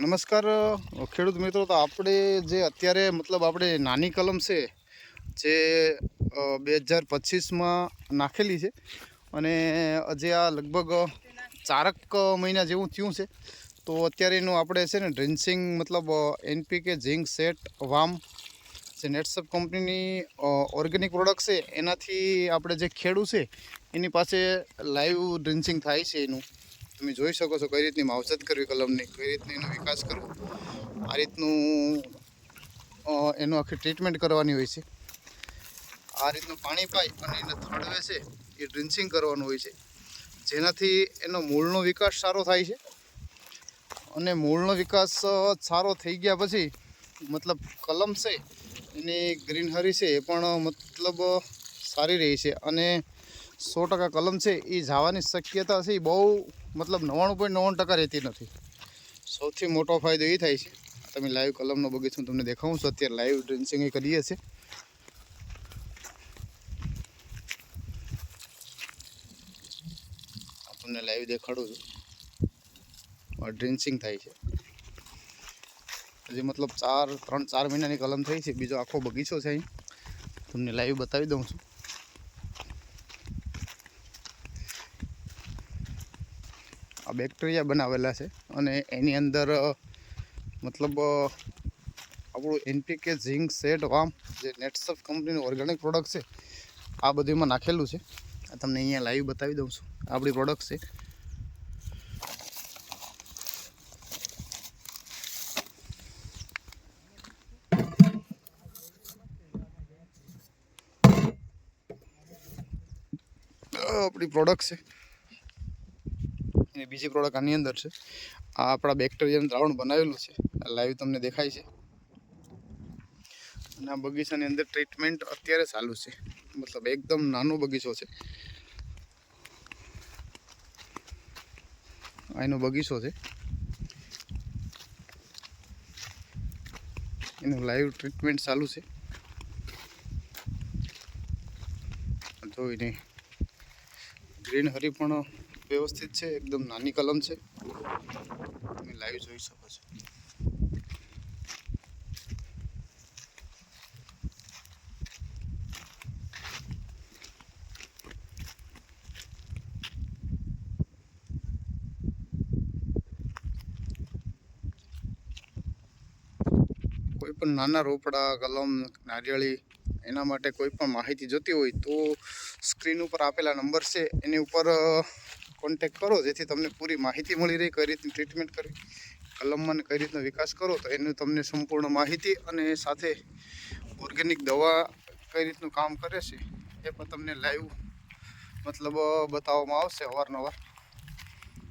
નમસ્કાર ખેડૂત મિત્રો, તો આપણે જે અત્યારે મતલબ આપણે નાની કલમ છે, જે બે હજાર પચીસમાં નાખેલી છે, અને જે આ લગભગ ચારક મહિના જેવું થયું છે, તો અત્યારે એનું આપણે છે ને ડ્રિન્સિંગ મતલબ એનપીકે ઝિંક સેટ, વામ જે નેટસપ કંપનીની ઓર્ગેનિક પ્રોડક્ટ છે, એનાથી આપણે જે ખેડૂ છે, એની પાસે લાઈવ ડ્રિન્સિંગ થાય છે એનું. તમે જોઈ શકો છો કઈ રીતની માવજત કરવી કલમની, કઈ રીતની એનો વિકાસ કરવો. આ રીતનું એનું આખી ટ્રીટમેન્ટ કરવાની હોય છે. આ રીતનું પાણી પાઈ અને એને થડવે છે, એ ડ્રિન્સિંગ કરવાનું હોય છે. જેનાથી એનો મૂળનો વિકાસ સારો થાય છે. અને મૂળનો વિકાસ સારો થઈ ગયા પછી, મતલબ કલમ છે, એની ગ્રીનહરી છે, એ પણ મતલબ સારી રહી છે. અને સો ટકા કલમ છે, એ જવાની શક્યતા છે, એ બહુ મતલબ નવ્વાણું પોઈન્ટ નવ્વાણું ટકા રહેતી નથી. સૌથી મોટો ફાયદો એ થાય છે. તમે લાઈવ કલમનો બગીચો તમને દેખાવું છું. અત્યારે લાઈવ ડ્રેન્સિંગ કરીએ છીએ. આપણને લાઈવ દેખાડું છું. ડ્રિન્સિંગ થાય છે. હજી મતલબ ચાર, ત્રણ, ચાર મહિનાની કલમ થઈ છે. બીજો આખો બગીચો છે અહીં. તમને લાઈવ બતાવી દઉં છું. આ બેક્ટેરિયા બનાવેલા છે. અને એની અંદર મતલબ આપણું એનપીકે ઝીંક સેટ વામ, જે નેટસફ કંપનીનું ઓર્ગેનિક પ્રોડક્ટ છે, આ બધુંમાં નાખેલું છે. આ તમને અહીંયા લાઈવ બતાવી દઉં છું. આપણી પ્રોડક્ટ છે. આપણી પ્રોડક્ટ છે. એની બીજી પ્રોડક્ટ આની અંદર છે. આ આપણા બેક્ટેરિયાનું દ્રાવણ બનાવેલું છે. લાઈવ તમને દેખાય છે. અને આ બગીચાની અંદર ટ્રીટમેન્ટ અત્યારે ચાલુ છે. મતલબ એકદમ નાનો બગીચો છે. એનો બગીચો છે. એનું લાઈવ ટ્રીટમેન્ટ ચાલુ છે. જોઈને ગ્રીન હરી પણ વ્યવસ્થિત છે, એકદમ નાની કલમ છે. તમે લાઈવ જોઈ શકો છો. કોઈ પણ નાના રોપડા, કલમ, નારિયેળી, એના માટે કોઈ પણ માહિતી જોતી હોય તો સ્ક્રીન ઉપર આપેલા નંબર છે. એની ઉપર કોન્ટેક કરો, જેથી તમને પૂરી માહિતી મળી રહે, કઈ રીતની ટ્રીટમેન્ટ કરવી કલમમાં કઈ રીતનો વિકાસ કરો, તો એનું તમને સંપૂર્ણ માહિતી અને સાથે ઓર્ગેનિક દવા કઈ રીતનું કામ કરે છે, એ પણ તમને લાઈવ મતલબ બતાવવામાં આવશે અવારનવાર.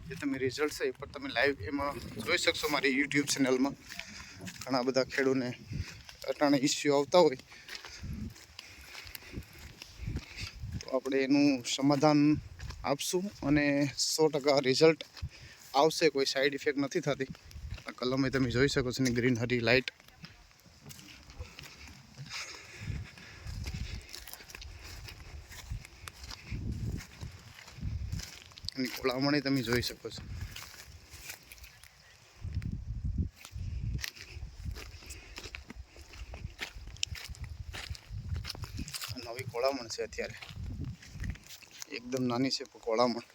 જે તમે રિઝલ્ટ છે, એ પણ તમે લાઈવ એમાં જોઈ શકશો મારી યુટ્યુબ ચેનલમાં ઘણા બધા ખેડૂને અટાણે ઇસ્યુ આવતા હોય. તો આપણે એનું સમાધાન આપશું અને સો ટકા રિઝલ્ટ આવશે, કોઈ સાઈડ ઇફેક્ટ નથી થતી. આ કલમે તમે જોઈ શકો છો ને ગ્રીન હરી લાઇટ એની કોળામણી તમે જોઈ શકો છો. નવી કોળામણ છે અત્યારે. એકદમ નાની છે પણ કોળામણ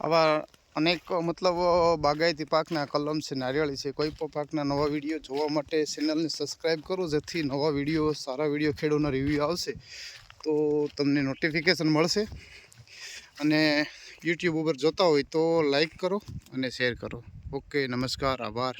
આવા અનેક, મતલબ, બાગાયતી પાકના કલમ છે, નારિયેળી છે. કોઈ પણ પાકના નવા વીડિયો જોવા માટે ચેનલને સબસ્ક્રાઈબ કરો, જેથી નવા વીડિયો, સારા વીડિયો ખેડૂતના રિવ્યૂ આવશે. તો તમને નોટિફિકેશન મળશે. અને યુટ્યુબ ઉપર જોતા હોય તો લાઈક કરો અને શેર કરો. ઓકે નમસ્કાર, આભાર.